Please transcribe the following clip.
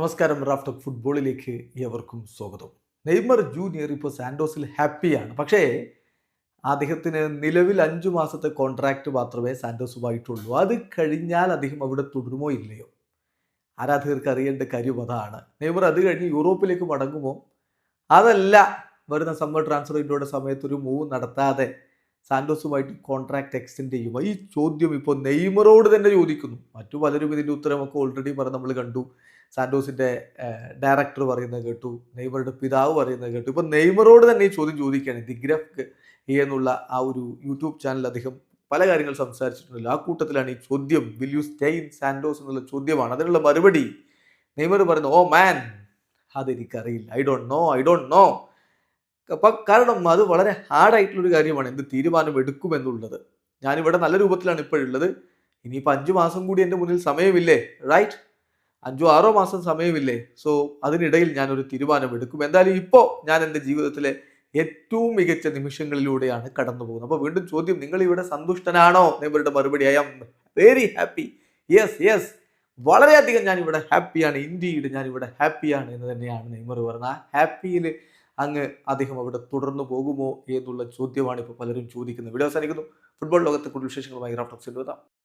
നമസ്കാരം റാഫ്റ്റ് ഫുട്ബോളിലേക്ക് ഏവർക്കും സ്വാഗതം. നെയ്മർ ജൂനിയർ ഇപ്പോൾ സാൻഡോസിൽ ഹാപ്പിയാണ്. പക്ഷേ അദ്ദേഹത്തിന് നിലവിൽ അഞ്ചു മാസത്തെ കോൺട്രാക്റ്റ് മാത്രമേ സാൻഡോസുമായിട്ടുള്ളൂ. അത് കഴിഞ്ഞാൽ അദ്ദേഹം അവിടെ തുടരുമോ ഇല്ലയോ? ആരാധകർക്ക് അറിയേണ്ട കാര്യം അതാണ്. നെയ്മർ അത് കഴിഞ്ഞ് യൂറോപ്പിലേക്ക് മടങ്ങുമോ? അതല്ല. വരുന്ന സമ്മർ ട്രാൻസ്ഫർ വിൻഡോയുടെ സമയത്ത് ഒരു മൂവ് നടത്താതെ സാൻഡോസുമായിട്ട് കോൺട്രാക്ട് എക്സ്റ്റെൻഡ് ചെയ്യുമോ ഈ ചോദ്യം ഇപ്പോൾ നെയ്മറോട് തന്നെ ചോദിക്കുന്നു. മറ്റു പലരും ഇതിന്റെ ഉത്തരമൊക്കെ ഓൾറെഡി പറഞ്ഞ് നമ്മൾ കണ്ടു. സാൻഡോസിന്റെ ഡയറക്ടർ പറയുന്നത് കേട്ടു. നെയ്മറുടെ പിതാവ് പറയുന്നത് കേട്ടു. ഇപ്പോൾ നെയ്മറോട് തന്നെ ഈ ചോദ്യം ചോദിക്കുകയാണ്. ദി ദിഗ്രഫ് എന്നുള്ള ആ ഒരു യൂട്യൂബ് ചാനൽ അദ്ദേഹം പല കാര്യങ്ങൾ സംസാരിച്ചിട്ടുണ്ടല്ലോ. ആ കൂട്ടത്തിലാണ് ഈ ചോദ്യം. Will you stay in Santos? എന്നുള്ള ചോദ്യമാണ്. അതിനുള്ള മറുപടി നെയ്മർ പറയുന്നു ഓ മാൻ അതെനിക്കറിയില്ല. I don't know I don't know അപ്പം കാരണം അത് വളരെ ഹാർഡായിട്ടുള്ളൊരു കാര്യമാണ്. എന്ത് തീരുമാനം എടുക്കുമെന്നുള്ളത്. ഞാനിവിടെ നല്ല രൂപത്തിലാണ് ഇപ്പോഴുള്ളത്. ഇനിയിപ്പോൾ അഞ്ച് മാസം കൂടി എന്റെ മുന്നിൽ സമയമില്ലേ? റൈറ്റ് അഞ്ചോ ആറോ മാസം സമയമില്ലേ? സോ അതിനിടയിൽ ഞാനൊരു തീരുമാനം എടുക്കും. എന്തായാലും ഇപ്പോൾ ഞാൻ എന്റെ ജീവിതത്തിലെ ഏറ്റവും മികച്ച നിമിഷങ്ങളിലൂടെയാണ് കടന്നു പോകുന്നത്. അപ്പോൾ വീണ്ടും ചോദ്യം നിങ്ങൾ ഇവിടെ സന്തുഷ്ടനാണോ നിങ്ങളുടെ മറുപടി I am very happy yes yes വളരെയധികം ഞാനിവിടെ ഹാപ്പിയാണ് ഇന്ത്യയുടെ ഞാനിവിടെ ഹാപ്പിയാണ് എന്ന് തന്നെയാണ് നെയ്മർ പറഞ്ഞത്. ആ ഹാപ്പിയിൽ അങ്ങ് അദ്ദേഹം അവിടെ തുടർന്നു പോകുമോ എന്നുള്ള ചോദ്യമാണ് ഇപ്പോൾ പലരും ചോദിക്കുന്നത് വീഡിയോ അവസാനിക്കുന്നു. ഫുട്ബോൾ ലോകത്തെ കൂടുതൽ വിശേഷങ്ങളുമായി റാഫ്റ്റോക്സിൽ വരാം